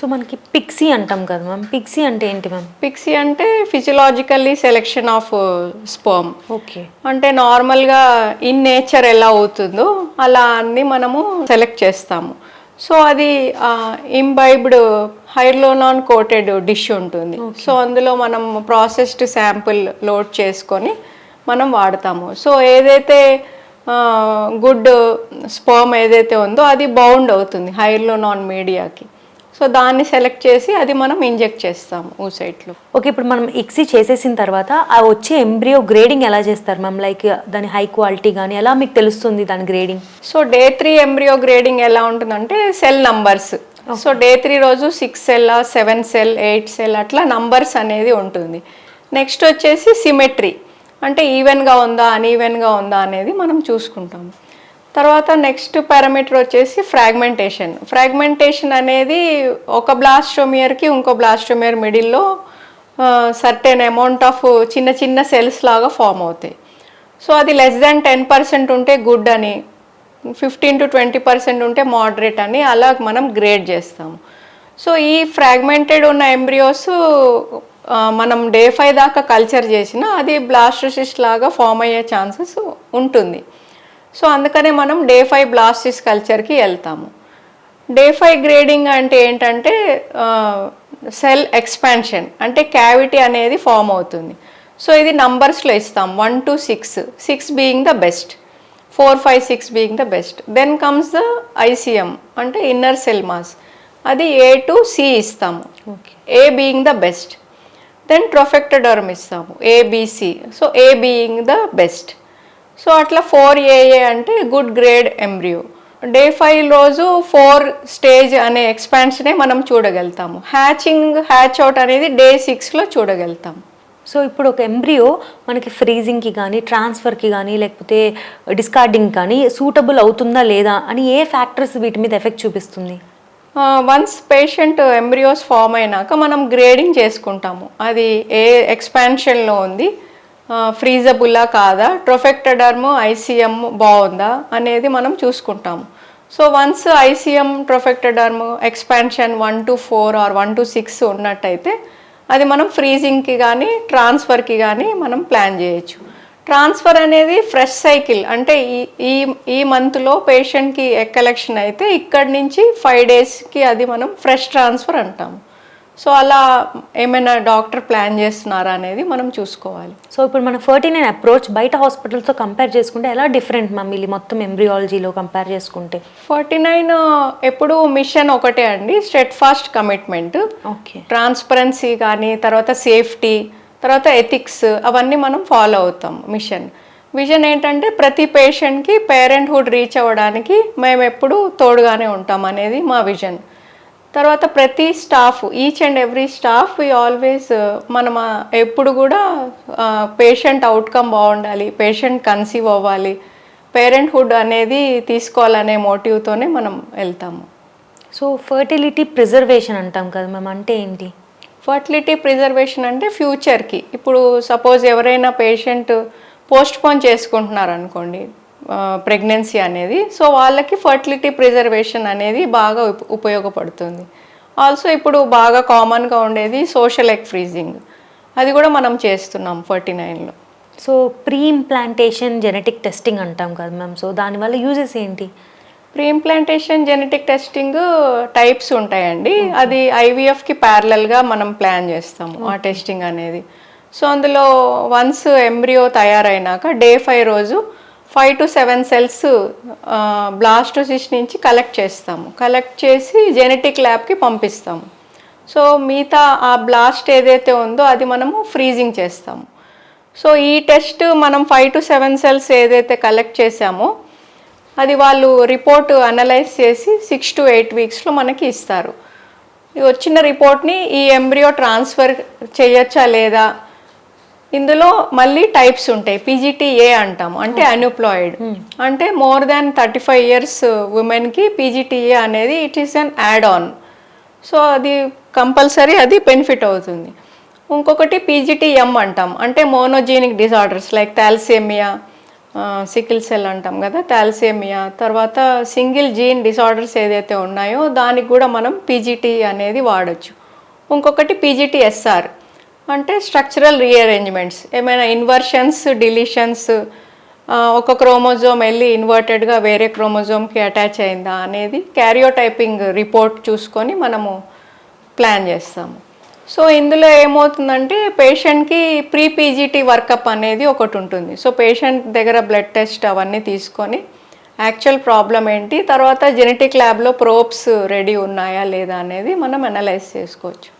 So మనకి Pixie అంటాం కదా మ్యామ్. పిక్సీ అంటే ఏంటి మ్యామ్? పిక్సీ అంటే physiologically selection of sperm okay. అంటే నార్మల్గా ఇన్ నేచర్ ఎలా అవుతుందో అలా అన్ని మనము సెలెక్ట్ చేస్తాము. సో అది ఇంబైబ్డ్ హైర్లోనాన్ కోటెడ్ డిష్ ఉంటుంది. సో అందులో మనం ప్రాసెస్డ్ శాంపుల్ లోడ్ చేసుకొని మనం వాడతాము. సో ఏదైతే గుడ్ స్పర్మ్ ఏదైతే ఉందో అది బౌండ్ అవుతుంది హైర్లోనాన్ మీడియాకి సో దాన్ని సెలెక్ట్ చేసి అది మనం ఇంజెక్ట్ చేస్తాము ఊసైట్లో ఓకే ఇప్పుడు మనం ఇక్సీ చేసేసిన తర్వాత ఆ వచ్చే ఎంబ్రియో గ్రేడింగ్ ఎలా చేస్తారు మ్యామ్ లైక్ దాని హై క్వాలిటీ కానీ ఎలా మీకు తెలుస్తుంది దాని grading so day three embryo grading ఎలా ఉంటుందంటే cell numbers so day three రోజు six cell seven cell eight cell అట్లా నంబర్స్ అనేది ఉంటుంది. నెక్స్ట్ వచ్చేసి సిమెట్రీ అంటే ఈవెన్గా ఉందా అన్ఈవెన్గా ఉందా అనేది మనం చూసుకుంటాము. తర్వాత నెక్స్ట్ పారామీటర్ వచ్చేసి ఫ్రాగ్మెంటేషన్ ఫ్రాగ్మెంటేషన్ అనేది ఒక బ్లాస్టోమియర్కి ఇంకో బ్లాస్టోమియర్ మిడిల్లో సర్టెన్ అమౌంట్ ఆఫ్ చిన్న చిన్న సెల్స్ లాగా ఫామ్ అవుతాయి. సో అది లెస్ దాన్ టెన్ పర్సెంట్ ఉంటే గుడ్ అని ఫిఫ్టీన్ టు ట్వంటీ పర్సెంట్ ఉంటే మోడరేట్ అని అలా మనం గ్రేడ్ చేస్తాము. సో ఈ ఫ్రాగ్మెంటెడ్ ఉన్న ఎంబ్రియోస్ మనం డే ఫైవ్ దాకా కల్చర్ చేసినా అది బ్లాస్టోసిస్ట్ లాగా ఫామ్ అయ్యే ఛాన్సెస్ ఉంటుంది. సో అందుకనే మనం డే ఫైవ్ బ్లాస్టిస్ కల్చర్కి వెళ్తాము. డే ఫైవ్ గ్రేడింగ్ అంటే ఏంటంటే సెల్ ఎక్స్పాన్షన్ అంటే క్యావిటీ అనేది ఫామ్ అవుతుంది. సో ఇది నంబర్స్లో ఇస్తాం one to six six being the best four five six being the best. Then comes the ICM అంటే ఇన్నర్ సెల్ మాస్. అది ఏ టు సి ఇస్తాము. A being the best. Then trophectoderm ఇస్తాము A B C so A being the best. So అట్లా four AA అంటే good grade embryo. Day five రోజు four stage అనే ఎక్స్పాన్షనే మనం చూడగలుగుతాము. హ్యాచింగ్ హ్యాచ్ అవుట్ అనేది డే సిక్స్లో చూడగలుగుతాము సో ఇప్పుడు ఒక ఎంబ్రియో మనకి ఫ్రీజింగ్కి కానీ ట్రాన్స్ఫర్కి కానీ లేకపోతే డిస్కార్డింగ్ కానీ సూటబుల్ అవుతుందా లేదా అని ఏ ఫ్యాక్టర్స్ వీటి మీద ఎఫెక్ట్ చూపిస్తుంది? వన్స్ పేషెంట్ ఎంబ్రియోస్ ఫామ్ అయినాక మనం గ్రేడింగ్ చేసుకుంటాము. అది ఏ ఎక్స్పాన్షన్లో ఉంది ఫ్రీజబుల్లా కాదా? ట్రొఫెక్టడర్మ్ ఐసీఎం బాగుందా అనేది మనం చూసుకుంటాము. So once ICM trophectoderm expansion one to four or one to six ఉన్నట్టయితే అది మనం ఫ్రీజింగ్కి కానీ ట్రాన్స్ఫర్కి కానీ మనం ప్లాన్ చేయొచ్చు. ట్రాన్స్ఫర్ అనేది ఫ్రెష్ సైకిల్ అంటే ఈ ఈ ఈ మంత్లో పేషెంట్కి ఎక్కలెక్షన్ అయితే ఇక్కడి నుంచి ఫైవ్ డేస్కి అది మనం ఫ్రెష్ ట్రాన్స్ఫర్ అంటాము. సో అలా ఏమైనా డాక్టర్ ప్లాన్ చేస్తున్నారా అనేది మనం చూసుకోవాలి. సో ఇప్పుడు మన ఫర్టీ నైన్ అప్రోచ్ బయట హాస్పిటల్స్తో కంపేర్ చేసుకుంటే ఎలా డిఫరెంట్ ఇది మొత్తం ఎంబ్రియాలజీలో కంపేర్ చేసుకుంటే? ఫార్టీ నైన్ ఎప్పుడు మిషన్ ఒకటే అండి steadfast commitment. Okay. Transparency కానీ తర్వాత సేఫ్టీ తర్వాత ఎథిక్స్ అవన్నీ మనం ఫాలో అవుతాం మిషన్. విజన్ ఏంటంటే ప్రతి పేషెంట్కి పేరెంట్హుడ్ రీచ్ అవ్వడానికి మేము ఎప్పుడు తోడుగానే ఉంటాం అనేది మా విజన్. తర్వాత ప్రతి staff each and every staff we always మనం ఎప్పుడు కూడా పేషెంట్ అవుట్కమ్ బాగుండాలి పేషెంట్ కన్సీవ్ అవ్వాలి. పేరెంట్హుడ్ అనేది తీసుకోవాలనే మోటివ్తోనే మనం వెళ్తాము. సో ఫర్టిలిటీ ప్రిజర్వేషన్ అంటాం కదా మ్యామ్ అంటే ఏంటి? ఫర్టిలిటీ ప్రిజర్వేషన్ అంటే ఫ్యూచర్కి ఇప్పుడు సపోజ్ ఎవరైనా పేషెంట్ పోస్ట్ పోన్ చేసుకుంటున్నారు అనుకోండి ప్రెగ్నెన్సీ అనేది. సో వాళ్ళకి ఫర్టిలిటీ ప్రిజర్వేషన్ అనేది బాగా ఉప- ఉపయోగపడుతుంది. ఆల్సో ఇప్పుడు బాగా కామన్గా ఉండేది సోషల్ ఎగ్ ఫ్రీజింగ్ అది కూడా మనం చేస్తున్నాం ఫార్టీ నైన్లో so pre implantation genetic testing అంటాం కదా మ్యామ్ సో దానివల్ల యూజెస్ ఏంటి? Pre implantation genetic testing types ఉంటాయండి అది ఐవీఎఫ్కి ప్యారలల్గా మనం ప్లాన్ చేస్తాము ఆ టెస్టింగ్ అనేది. సో అందులో వన్స్ ఎంబ్రియో తయారైనాక డే ఫైవ్ రోజు five to seven cells blastocyst నుంచి కలెక్ట్ చేస్తాము. కలెక్ట్ చేసి జెనెటిక్ ల్యాబ్కి పంపిస్తాము. సో మిగతా ఆ బ్లాస్ట్ ఏదైతే ఉందో అది మనము ఫ్రీజింగ్ చేస్తాము. సో ఈ టెస్ట్ మనం ఫైవ్ టు సెవెన్ సెల్స్ ఏదైతే కలెక్ట్ చేసామో అది వాళ్ళు రిపోర్ట్ అనలైజ్ చేసి సిక్స్ టు ఎయిట్ వీక్స్లో మనకి ఇస్తారు. వచ్చిన రిపోర్ట్ని ఈ ఎంబ్రియో ట్రాన్స్ఫర్ చేయొచ్చా లేదా ఇందులో మళ్ళీ టైప్స్ ఉంటాయి. పీజీటీఏ అంటాము. అంటే అన్ఎంప్లాయిడ్ అంటే more than thirty five years ఉమెన్కి పీజీటీఏ అనేది it is an add on so అది కంపల్సరీ అది బెనిఫిట్ అవుతుంది. ఇంకొకటి పీజీటీఎం అంటాం అంటే monogenic disorders like thalassemia sickle cell అంటాం కదా థాలసేమియా తర్వాత సింగిల్ జీన్ డిసార్డర్స్ ఏదైతే ఉన్నాయో దానికి కూడా మనం పీజీటీ అనేది వాడచ్చు. ఇంకొకటి పీజీటీ ఎస్ఆర్ అంటే స్ట్రక్చరల్ రీఅరేంజ్మెంట్స్ ఏమైనా ఇన్వర్షన్స్ డిలీషన్స్ ఒక క్రోమోజోమ్ వెళ్ళి ఇన్వర్టెడ్గా వేరే క్రోమోజోమ్కి అటాచ్ అయిందా అనేది క్యారియోటైపింగ్ రిపోర్ట్ చూసుకొని మనము ప్లాన్ చేస్తాము. సో ఇందులో ఏమవుతుందంటే పేషెంట్కి ప్రీ పీజీటీ వర్కప్ అనేది ఒకటి ఉంటుంది. సో పేషెంట్ దగ్గర బ్లడ్ టెస్ట్ అవన్నీ తీసుకొని యాక్చువల్ ప్రాబ్లం ఏంటి తర్వాత జెనెటిక్ ల్యాబ్లో ప్రోబ్స్ రెడీ ఉన్నాయా లేదా అనేది మనం అనలైజ్ చేసుకోవచ్చు.